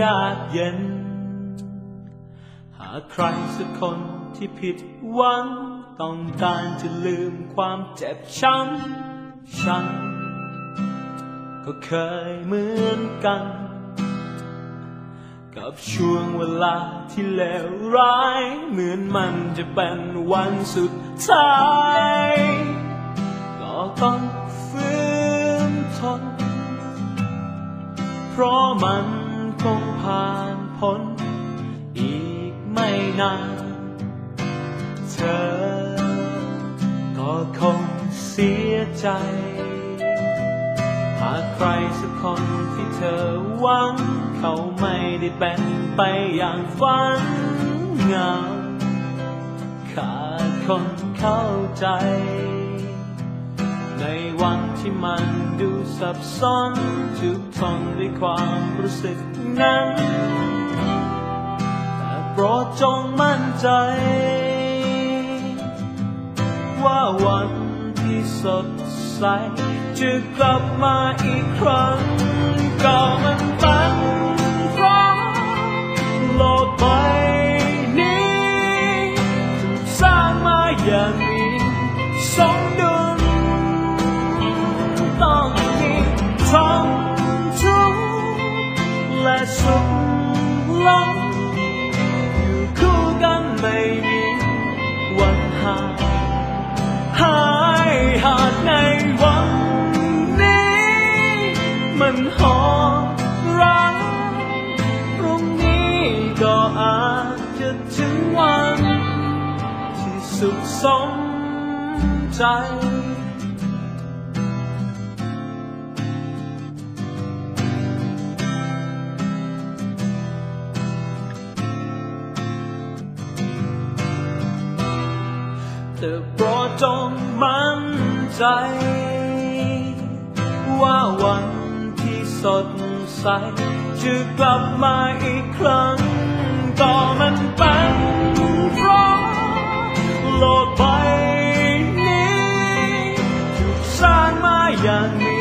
ยากเย็น หากใครสักคนที่ผิดหวัง ต้องการจะลืมความเจ็บช้ำฉัน ก็เคยเหมือนกัน กับช่วงเวลาที่เลวร้าย เหมือนมันจะเป็นวันสุดท้าย ก็ต้องฝืนทน เพราะมัน คงผ่านพ้นอีกไม่นาน เธอก็คงเสียใจ หากใครสักคนที่เธอหวัง เขาไม่ได้เป็นไปอย่างฝันเงาขาดคนเข้าใจ ในวันที่มันดูสับสนทุก ทนด้วยความรู้สึกนั้น แต่โปรดจงมั่นใจ ว่าวันที่สดใสจะกลับมาอีกครั้งก็มันเป็นเพราโลกใบนี้สร้างมาอย่าง สุขลงอยู่คู่กันไม่มีวันห่างหายหากในวันนี้ มันหดร้ายพรุ่งนี้ก็อาจจะถึงวัน ที่สุขสมใจ ธอโปรดจงมั่นใจ ว่าวันที่สดใสจะกลับมาอีกครั้ง ต่อมันเป็นเพราะโลกใบนี้ถูกสร้างมาอย่างมี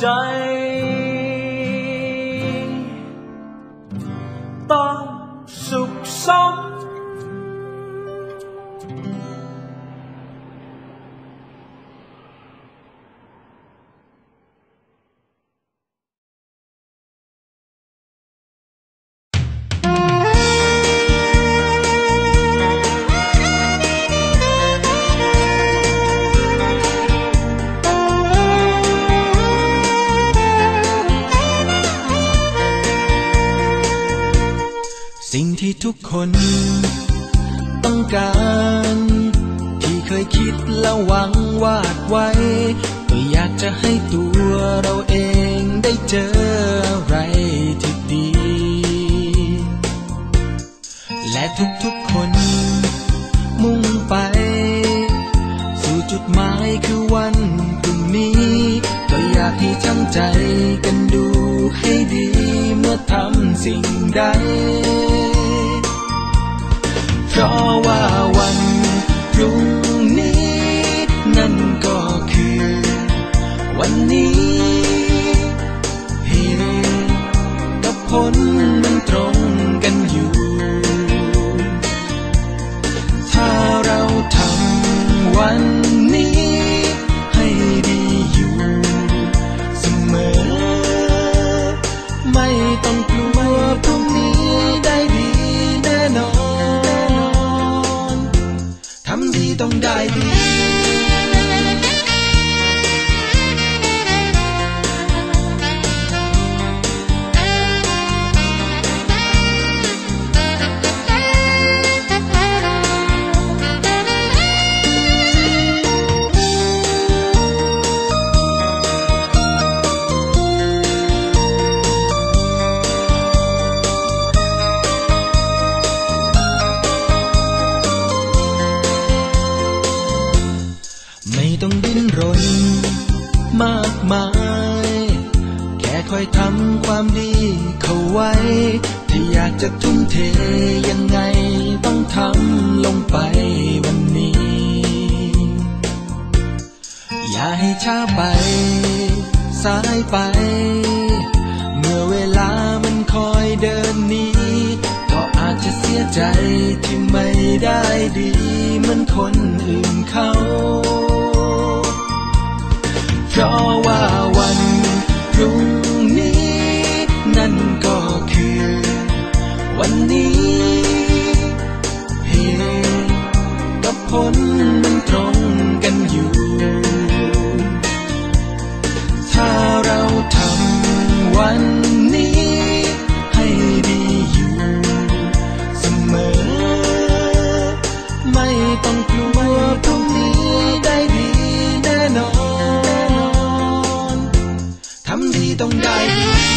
ใจ สิ่งที่ทุกคนต้องการ ที่เคยคิดและหวังวาดไว้ ก็อยากจะให้ตัวเราเองได้เจออะไรที่ดี และทุกๆคน มุ่งไป สู่จุดหมายคือวันพรุ่งนี้ ก็อยากให้ตั้งใจกันดูให้ดีเมื่อทำสิ่งใด เพราะว่าวันพรุ่งนี้ นั่นก็คือ วันนี้ายไป เมื่อเวลามันคอยเดินหนีก็อาจจะเสียใจที่ไม่ได้ดีเหมือนคนอื่นเขา เพราะว่าวันพรุ่งนี้ นั่นก็คือ วันนี้เหตุกับผลมัน 等待。